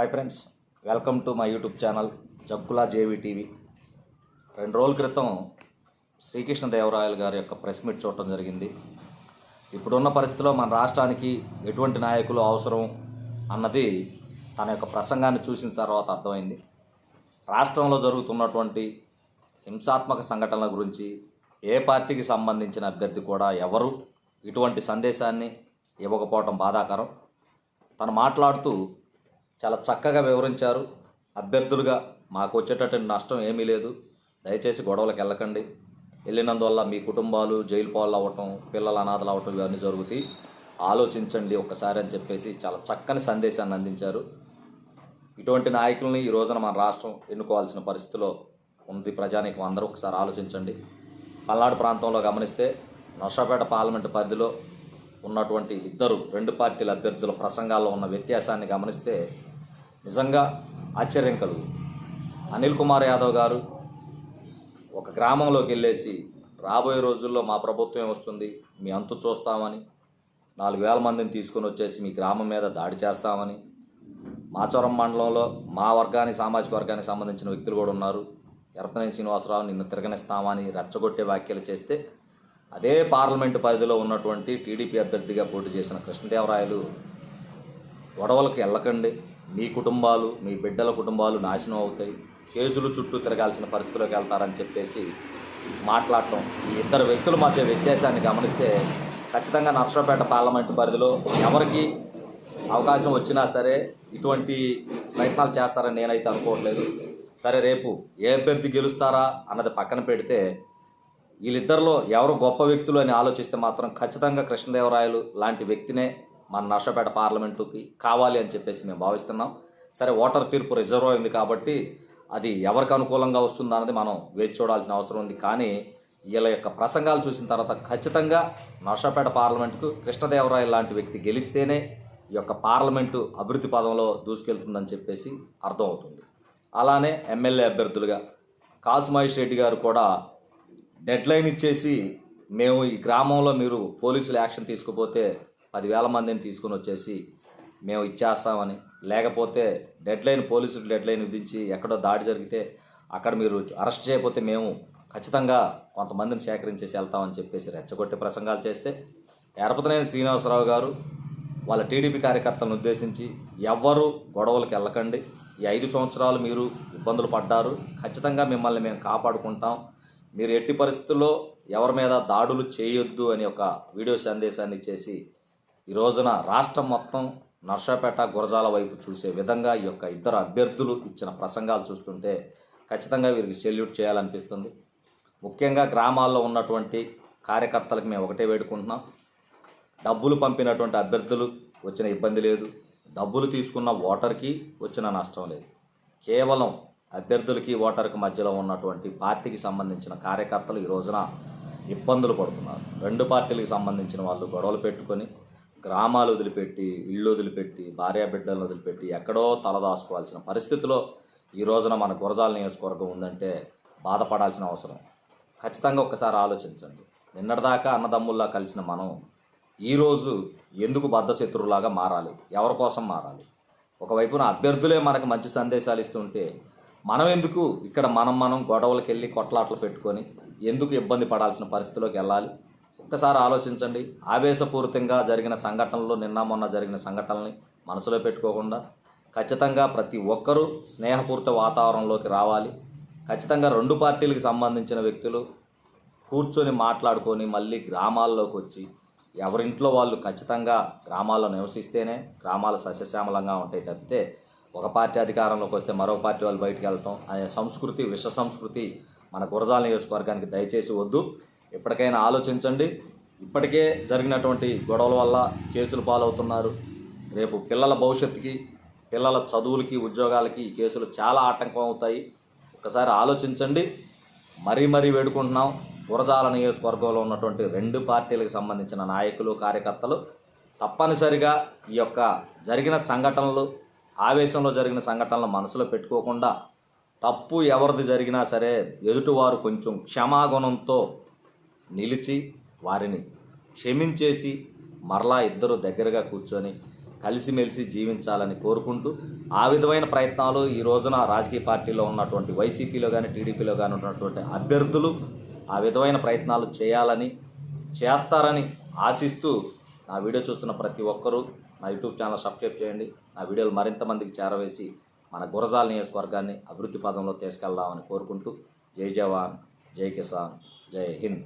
Hi friends welcome to my YouTube channel Jaggula JV TV రెండు రోజుల క్రితం శ్రీకృష్ణదేవరాయలు గారి యొక్క ప్రెస్ మీట్ చూడటం జరిగింది. ఇప్పుడున్న పరిస్థితిలో మన రాష్ట్రానికి ఎటువంటి నాయకులు అవసరం అన్నది తన యొక్క ప్రసంగాన్ని చూసిన తర్వాత అర్థమైంది. రాష్ట్రంలో జరుగుతున్నటువంటి హింసాత్మక సంఘటనల గురించి ఏ పార్టీకి సంబంధించిన అభ్యర్థి కూడా ఎవరు ఇటువంటి సందేశాన్ని ఇవ్వకపోవటం బాధాకరం. తను మాట్లాడుతూ చాలా చక్కగా వివరించారు. అభ్యర్థులుగా మాకు వచ్చేటటువంటి నష్టం ఏమీ లేదు. దయచేసి గొడవలకు వెళ్ళకండి. వెళ్ళినందువల్ల మీ కుటుంబాలు జైలు పాలు అవ్వటం పిల్లల అనాథలు అవ్వటం ఇవన్నీ జరుగుతాయి. ఆలోచించండి ఒక్కసారి అని చెప్పేసి చాలా చక్కని సందేశాన్ని అందించారు. ఇటువంటి నాయకుల్ని ఈ రోజున మన రాష్ట్రం ఎన్నుకోవాల్సిన పరిస్థితిలో ఉంది. ప్రజానీకం అందరూ ఒకసారి ఆలోచించండి. పల్నాడు ప్రాంతంలో గమనిస్తే నర్సాపేట పార్లమెంటు పరిధిలో ఉన్నటువంటి ఇద్దరు రెండు పార్టీల అభ్యర్థుల ప్రసంగాల్లో ఉన్న వ్యత్యాసాన్ని గమనిస్తే నిజంగా ఆశ్చర్యం కలుగు. అనిల్ కుమార్ యాదవ్ గారు ఒక గ్రామంలోకి వెళ్ళేసి రాబోయే రోజుల్లో మా ప్రభుత్వం వస్తుంది మీ అంతు చూస్తామని నాలుగు వేల మందిని తీసుకొని వచ్చేసి మీ గ్రామం మీద దాడి చేస్తామని మాచవరం మండలంలో మా వర్గానికి సామాజిక వర్గానికి సంబంధించిన వ్యక్తులు కూడా ఉన్నారు. ఎరపనేని శ్రీనివాసరావు నిన్ను తిరగనిస్తామని రెచ్చగొట్టే వ్యాఖ్యలు చేస్తే అదే పార్లమెంటు పరిధిలో ఉన్నటువంటి టీడీపీ అభ్యర్థిగా పోటీ చేసిన కృష్ణదేవరాయలు గొడవలకు వెళ్ళకండి మీ కుటుంబాలు మీ బిడ్డల కుటుంబాలు నాశనం అవుతాయి. కేసులు చుట్టూ తిరగాల్సిన పరిస్థితిలోకి వెళ్తారని చెప్పేసి మాట్లాడటం. ఈ ఇద్దరు వ్యక్తుల మధ్య వ్యత్యాసాన్ని గమనిస్తే ఖచ్చితంగా నర్సరావుపేట పార్లమెంటు పరిధిలో ఎవరికి అవకాశం వచ్చినా సరే ఇటువంటి ప్రయత్నాలు చేస్తారని నేనైతే అనుకోవట్లేదు. సరే రేపు ఏ అభ్యర్థి గెలుస్తారా అన్నది పక్కన పెడితే వీళ్ళిద్దరిలో ఎవరు గొప్ప వ్యక్తులు అని ఆలోచిస్తే మాత్రం ఖచ్చితంగా కృష్ణదేవరాయలు లాంటి వ్యక్తినే మన నర్సపేట పార్లమెంటుకి కావాలి అని చెప్పేసి మేము భావిస్తున్నాం. సరే ఓటర్ తీర్పు రిజర్వ్ అయింది కాబట్టి అది ఎవరికి అనుకూలంగా వస్తుందా అన్నది మనం వేచి చూడాల్సిన అవసరం ఉంది. కానీ వీళ్ళ యొక్క ప్రసంగాలు చూసిన తర్వాత ఖచ్చితంగా నర్సపేట పార్లమెంటుకు కృష్ణదేవరాయ లాంటి వ్యక్తి గెలిస్తేనే ఈ యొక్క పార్లమెంటు అభివృద్ధి పదంలో దూసుకెళ్తుందని చెప్పేసి అర్థమవుతుంది. అలానే ఎమ్మెల్యే అభ్యర్థులుగా కాసు మహేష్ రెడ్డి గారు కూడా డెడ్లైన్ ఇచ్చేసి మేము ఈ గ్రామంలో మీరు పోలీసులు యాక్షన్ తీసుకుపోతే పదివేల మందిని తీసుకుని వచ్చేసి మేము ఇచ్చేస్తామని. లేకపోతే డెడ్ లైన్ పోలీసులు డెడ్ లైన్ విధించి ఎక్కడో దాడి జరిగితే అక్కడ మీరు అరెస్ట్ చేయకపోతే మేము ఖచ్చితంగా కొంతమందిని సేకరించేసి వెళ్తామని చెప్పేసి రెచ్చగొట్టే ప్రసంగాలు చేస్తే ఎరపతనేని శ్రీనివాసరావు గారు వాళ్ళ టీడీపీ కార్యకర్తలను ఉద్దేశించి ఎవ్వరూ గొడవలకు వెళ్ళకండి. ఈ ఐదు సంవత్సరాలు మీరు ఇబ్బందులు పడ్డారు. ఖచ్చితంగా మిమ్మల్ని మేము కాపాడుకుంటాం. మీరు ఎట్టి పరిస్థితుల్లో ఎవరి మీద దాడులు చేయొద్దు అని ఒక వీడియో సందేశాన్ని ఇచ్చేసి ఈ రోజున రాష్ట్రం మొత్తం నర్సాపేట గురజాల వైపు చూసే విధంగా ఈ యొక్క ఇద్దరు అభ్యర్థులు ఇచ్చిన ప్రసంగాలు చూస్తుంటే ఖచ్చితంగా వీరికి సెల్యూట్ చేయాలనిపిస్తుంది. ముఖ్యంగా గ్రామాల్లో ఉన్నటువంటి కార్యకర్తలకు మేము ఒకటే వేడుకుంటున్నాం. డబ్బులు పంపినటువంటి అభ్యర్థులు వచ్చిన ఇబ్బంది లేదు. డబ్బులు తీసుకున్న ఓటర్కి వచ్చిన నష్టం లేదు. కేవలం అభ్యర్థులకి ఓటర్కి మధ్యలో ఉన్నటువంటి పార్టీకి సంబంధించిన కార్యకర్తలు ఈ రోజున ఇబ్బందులు పడుతున్నారు. రెండు పార్టీలకు సంబంధించిన వాళ్ళు గొడవలు పెట్టుకొని గ్రామాలు వదిలిపెట్టి ఇళ్ళు వదిలిపెట్టి భార్యా బిడ్డలను వదిలిపెట్టి ఎక్కడో తలదాచుకోవాల్సిన పరిస్థితిలో ఈ రోజున మన గురజాల నియోజకవర్గం ఉందంటే బాధపడాల్సిన అవసరం. ఖచ్చితంగా ఒక్కసారి ఆలోచించండి. నిన్నటిదాకా అన్నదమ్ముల్లా కలిసిన మనం ఈరోజు ఎందుకు బద్ధశత్రువులాగా మారాలి? ఎవరి కోసం మారాలి? ఒకవైపున అభ్యర్థులే మనకు మంచి సందేశాలు ఇస్తుంటే మనం ఎందుకు ఇక్కడ మనం మనం గొడవలకు వెళ్ళి కొట్లాట్లు పెట్టుకొని ఎందుకు ఇబ్బంది పడాల్సిన పరిస్థితిలోకి వెళ్ళాలి? ఒక్కసారి ఆలోచించండి. ఆవేశపూరితంగా జరిగిన సంఘటనలు నిన్న మొన్న జరిగిన సంఘటనల్ని మనసులో పెట్టుకోకుండా ఖచ్చితంగా ప్రతి ఒక్కరూ స్నేహపూరిత వాతావరణంలోకి రావాలి. ఖచ్చితంగా రెండు పార్టీలకు సంబంధించిన వ్యక్తులు కూర్చొని మాట్లాడుకొని మళ్ళీ గ్రామాల్లోకి వచ్చి ఎవరింట్లో వాళ్ళు ఖచ్చితంగా గ్రామాల్లో నివసిస్తేనే గ్రామాలు సస్యశ్యామలంగా ఉంటాయి తప్పితే ఒక పార్టీ అధికారంలోకి వస్తే మరో పార్టీ వాళ్ళు బయటికి వెళ్తాం అనే సంస్కృతి విశ్వ సంస్కృతి మన గురజాల నియోజకవర్గానికి దయచేసి వద్దు. ఇప్పటికైనా ఆలోచించండి. ఇప్పటికే జరిగినటువంటి గొడవల వల్ల కేసులు పాలవుతున్నారు. రేపు పిల్లల భవిష్యత్తుకి పిల్లల చదువులకి ఉద్యోగాలకి ఈ కేసులు చాలా ఆటంకం అవుతాయి. ఒకసారి ఆలోచించండి. మరీ మరీ వేడుకుంటున్నాం. గురజాల నియోజకవర్గంలో ఉన్నటువంటి రెండు పార్టీలకు సంబంధించిన నాయకులు కార్యకర్తలు తప్పనిసరిగా ఈ యొక్క జరిగిన సంఘటనలు ఆవేశంలో జరిగిన సంఘటనలు మనసులో పెట్టుకోకుండా తప్పు ఎవరిది జరిగినా సరే ఎదుటివారు కొంచెం క్షమాగుణంతో నిలిచి వారిని క్షమించేసి మరలా ఇద్దరు దగ్గరగా కూర్చొని కలిసిమెలిసి జీవించాలని కోరుకుంటూ ఆ విధమైన ప్రయత్నాలు ఈ రోజున రాజకీయ పార్టీలో ఉన్నటువంటి వైసీపీలో కానీ టీడీపీలో కానీ ఉన్నటువంటి అభ్యర్థులు ఆ విధమైన ప్రయత్నాలు చేయాలని చేస్తారని ఆశిస్తూ నా వీడియో చూస్తున్న ప్రతి ఒక్కరూ నా యూట్యూబ్ ఛానల్ సబ్స్క్రైబ్ చేయండి. నా వీడియోలు మరింత మందికి చేరవేసి మన గురజాల నియోజకవర్గాన్ని అభివృద్ధి పదంలో తీసుకెళ్దామని కోరుకుంటూ జై జవాన్ జై కిసాన్ జై హింద్.